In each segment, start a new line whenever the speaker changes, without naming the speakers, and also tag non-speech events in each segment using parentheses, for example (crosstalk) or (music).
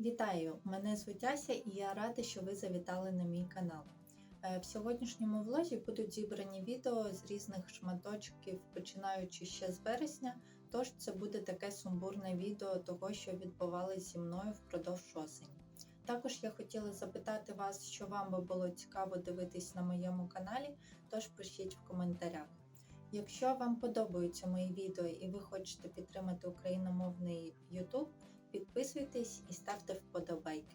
Вітаю! Мене звуть Ася і я рада, що ви завітали на мій канал. Е, В сьогоднішньому влозі будуть зібрані відео з різних шматочків, починаючи ще з вересня, тож це буде таке сумбурне відео того, що відбувалося зі мною впродовж осені. Також я хотіла запитати вас, що вам би було цікаво дивитись на моєму каналі, тож пишіть в коментарях. Якщо вам подобаються мої відео і ви хочете підтримати україномовний YouTube, Підписуйтесь і ставте вподобайки.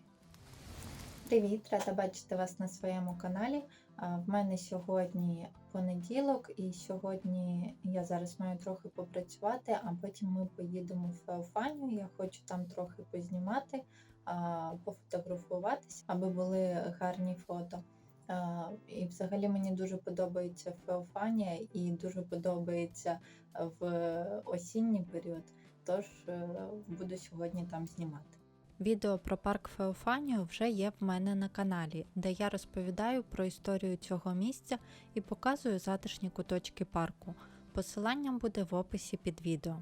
Привіт, рада бачити вас на своєму каналі. В мене сьогодні понеділок, і сьогодні я зараз маю трохи попрацювати, а потім ми поїдемо в Феофанію. Я хочу там трохи познімати, а, пофотографуватись, аби були гарні фото. І взагалі мені дуже подобається Феофанія і дуже подобається в осінній період. Тож е, буду сьогодні там знімати.
Відео про парк Феофанію вже є в мене на каналі, де я розповідаю про історію цього місця і показую затишні куточки парку. Посилання буде в описі під відео.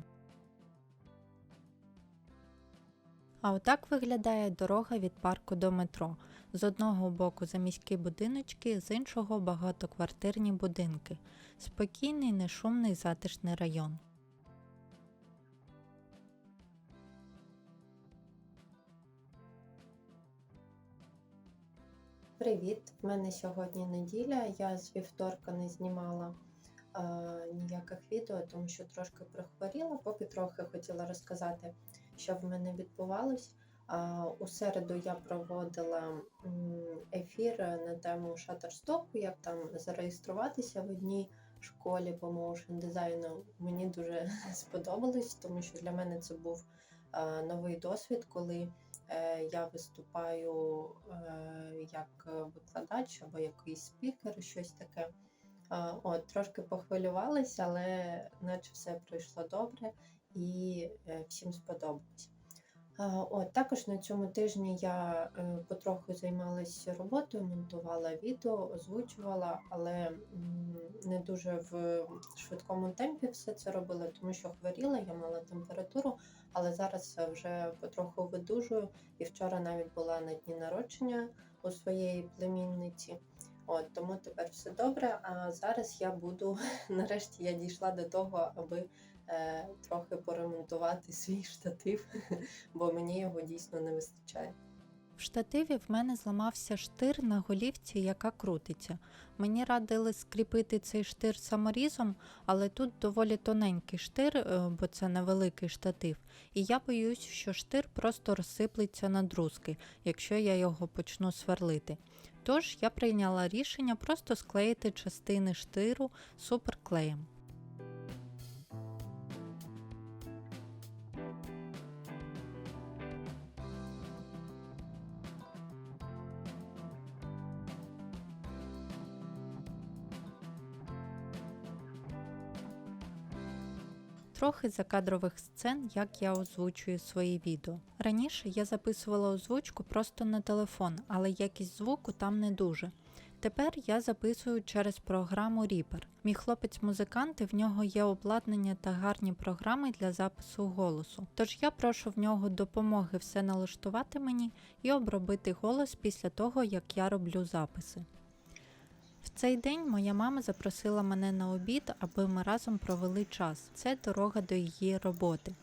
А отак виглядає дорога від парку до метро. З одного боку заміські будиночки, з іншого багатоквартирні будинки. Спокійний, нешумний затишний район.
Привіт! В мене сьогодні неділя. Я з вівторка не знімала е, ніяких відео, тому що трошки прихворіла, поки трохи хотіла розказати, що в мене відбувалось. А, у середу я проводила ефір на тему Shutterstock, як там зареєструватися в одній школі по моушен дизайну. Мені дуже (laughs) сподобалось, тому що для мене це був е, новий досвід, коли е, я виступаю е, як викладач або якийсь спікер, щось таке. Е, От, трошки похвилювалася, але наче все пройшло добре і е, всім сподобалось. От, також на цьому тижні я е, потроху займалася роботою, монтувала відео, озвучувала, але не дуже в швидкому темпі все це робила, тому що хворіла, я мала температуру, але зараз вже потроху видужую. І вчора навіть була на дні народження у своєї племінниці. От тому тепер все добре. А зараз я буду (laughs) нарешті я дійшла до того, аби трохи поремонтувати свій штатив, (laughs) бо мені його дійсно не вистачає.
В штативі в мене зламався штир на голівці, яка крутиться. Мені радили скріпити цей штир саморізом, але тут доволі тоненький штир, е, бо це невеликий штатив, і я боюсь, що штир просто розсиплеться на друзки, якщо я його почну сверлити. Тож я прийняла рішення просто склеїти частини штиру суперклеєм. Трохи закадрових сцен, як я озвучую свої відео. Раніше я записувала озвучку просто на телефон, але якість звуку там не дуже. Тепер я записую через програму Reaper. Мій хлопець-музикант і в нього є обладнання та гарні програми для запису голосу. Тож я прошу в нього допомоги все налаштувати мені і обробити голос після того, як я роблю записи. В цей день моя мама запросила мене на обід, аби ми разом провели час. Це дорога до її роботи.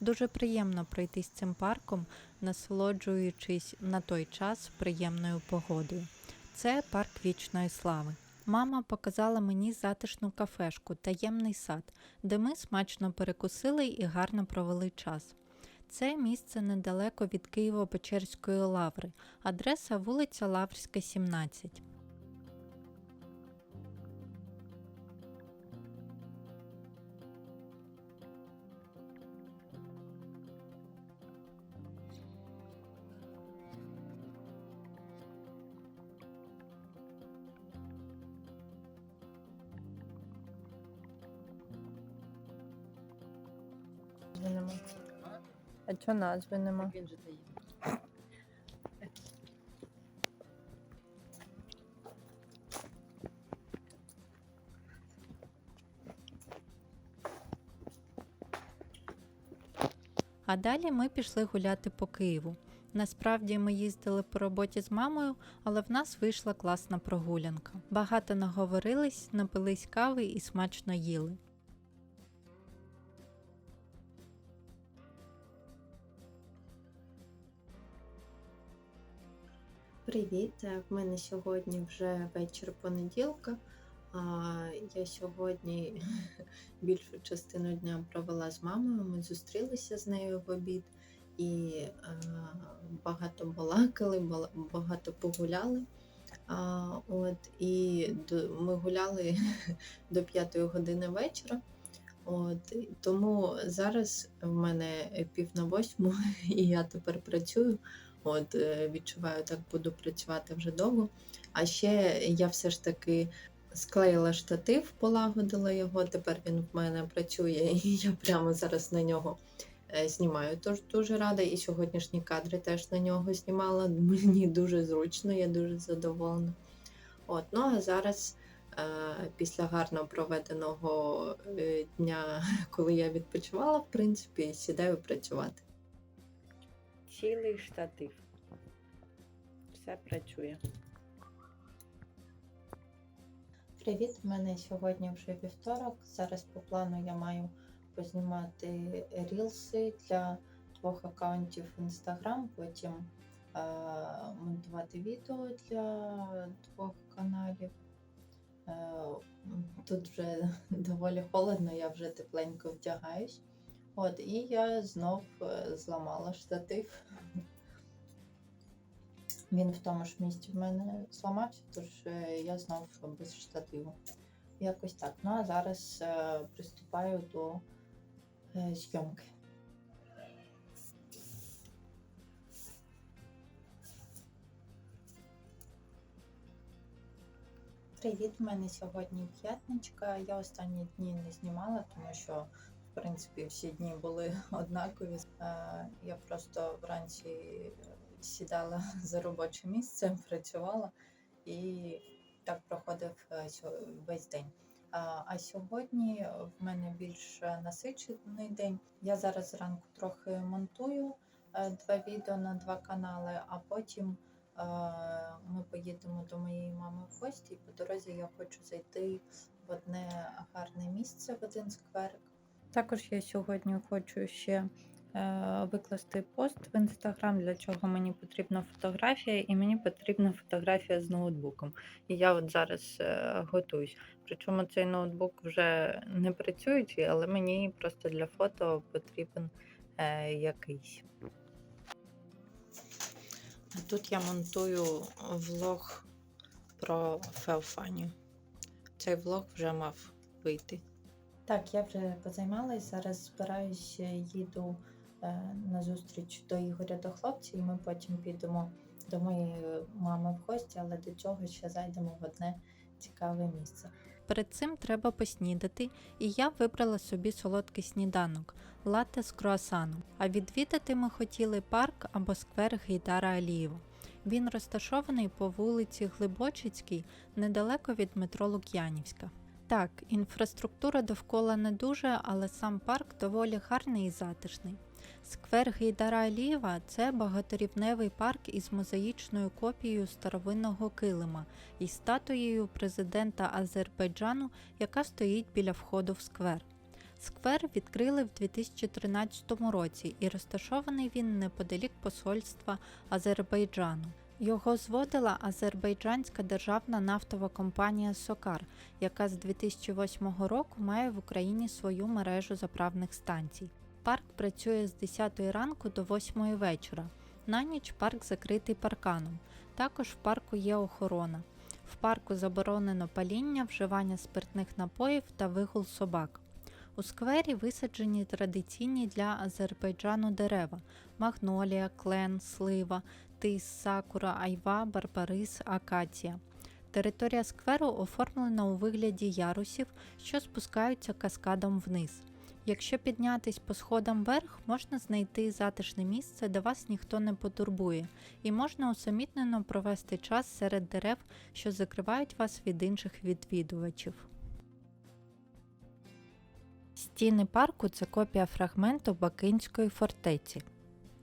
Дуже приємно пройтись цим парком, насолоджуючись на той час приємною погодою. Це парк вічної слави. Мама показала мені затишну кафешку, таємний сад, де ми смачно перекусили і гарно провели час. Це місце недалеко від Києво-Печерської лаври, адреса вулиця Лаврська, 17.
Нема. А чого назви нема?
Він же дає.
А далі ми пішли гуляти по Києву. Насправді ми їздили по роботі з мамою, але в нас вийшла класна прогулянка. Багато наговорились, напились кави і смачно їли.
Привіт! Е, В мене сьогодні вже вечір понеділка. Я сьогодні (laughs) більшу частину дня провела з мамою. Ми зустрілися з нею в обід і е, багато балакали, багато погуляли. От, і ми гуляли (laughs) до п'ятої години вечора. От, тому зараз в мене пів на восьму, (laughs) і я тепер працюю. От е, відчуваю, так буду працювати вже довго. А ще я все ж таки склеїла штатив, полагодила його. Тепер він в мене працює, (laughs) і я прямо зараз на нього е, знімаю. Тож дуже рада. І сьогоднішні кадри теж на нього знімала. (laughs) Мені дуже зручно, я дуже задоволена. От, ну а зараз. е, Після гарно проведеного дня, (laughs) коли я відпочивала, в принципі, сідаю працювати.
Цілий штатив. Все працює.
Привіт, в мене сьогодні вже вівторок. Зараз по плану я маю познімати рілси для двох аккаунтів в Instagram, потім е- монтувати відео для двох каналів. Е- тут вже (laughs) доволі холодно, я вже тепленько вдягаюсь. От, і я знов е, зламала штатив. Він в тому ж місці в мене зламався, тож е, я знов без штативу. Якось так. Ну а зараз е, приступаю до е, зйомки. Привіт, в мене сьогодні п'ятничка. Я останні дні не знімала, тому що принципі всі дні були (laughs) однакові. Я просто вранці сідала (laughs) за робоче місце, (laughs) працювала і так проходив е, весь день. А, а сьогодні в мене більш насичений день. Я зараз зранку трохи монтую е, два відео на два канали, а потім е, ми поїдемо до моєї мами в гості. І по дорозі я хочу зайти в одне гарне місце, в один скверик.
Також я сьогодні хочу ще е, викласти пост в інстаграм, для чого мені потрібна фотографія, і мені потрібна фотографія з ноутбуком. І я от зараз е, готуюсь. Причому цей ноутбук вже не працюючий, але мені просто для фото потрібен е, якийсь. Тут я монтую влог про Феофанію. Цей влог вже мав вийти.
Так, я вже позаймалась. Зараз збираюся, їду е, на зустріч до Ігоря до хлопців, і ми потім підемо до моєї мами в гості, але до цього ще зайдемо в одне цікаве місце.
Перед цим треба поснідати, і я вибрала собі солодкий сніданок латте з круасаном. А відвідати ми хотіли парк або сквер Гейдара Алієва. Він розташований по вулиці Глибочицькій, недалеко від метро Лук'янівська. Так, інфраструктура довкола не дуже, але сам парк доволі гарний і затишний. Сквер Гейдара Алієва це багаторівневий парк із мозаїчною копією старовинного килима із статуєю президента Азербайджану, яка стоїть біля входу в сквер. Сквер відкрили в 2013 році і розташований він неподалік посольства Азербайджану. Його зводила азербайджанська державна нафтова компанія Сокар, яка з 2008 року має в Україні свою мережу заправних станцій. Парк працює з 10 ранку до 8 вечора. На ніч парк закритий парканом. Також в парку є охорона. В парку заборонено паління, вживання спиртних напоїв та вигул собак. У сквері висаджені традиційні для Азербайджану дерева: магнолія, клен, слива, тис, сакура, айва, барбарис, акація. Територія скверу оформлена у вигляді ярусів, що спускаються каскадом вниз. Якщо піднятись по сходам вверх, можна знайти затишне місце, де вас ніхто не потурбує, і можна усамітнено провести час серед дерев, що закривають вас від інших відвідувачів. Стіни парку це копія фрагменту Бакинської фортеці.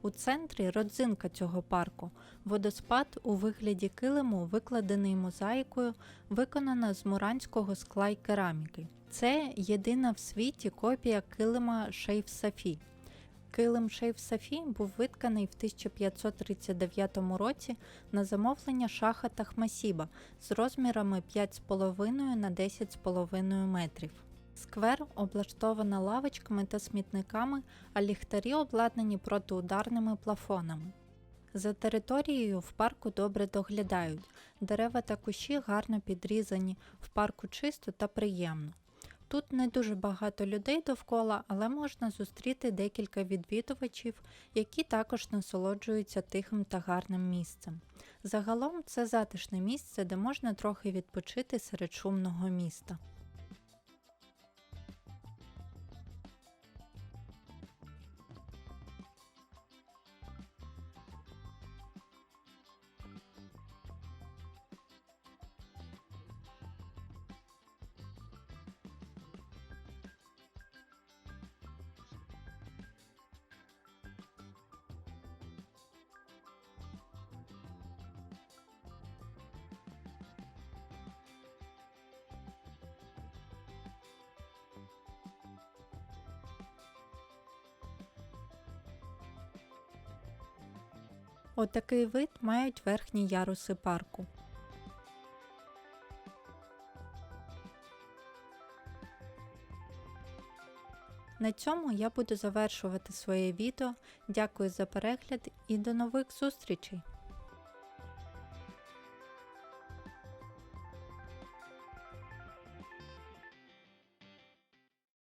У центрі родзинка цього парку водоспад у вигляді килиму, викладений мозаїкою, виконана з муранського скла й кераміки. Це єдина в світі копія килима Шейф Сафі. Килим Шейф Сафі був витканий в 1539 році на замовлення шаха Тахмасіба з розмірами 5,5 на 10,5 метрів. Сквер облаштована лавочками та смітниками, а ліхтарі обладнані протиударними плафонами. За територією в парку добре доглядають. Дерева та кущі гарно підрізані, в парку чисто та приємно. Тут не дуже багато людей довкола, але можна зустріти декілька відвідувачів, які також насолоджуються тихим та гарним місцем. Загалом це затишне місце, де можна трохи відпочити серед шумного міста. Отакий вид мають верхні яруси парку. На цьому я буду завершувати своє відео. Дякую за перегляд і до нових зустрічей!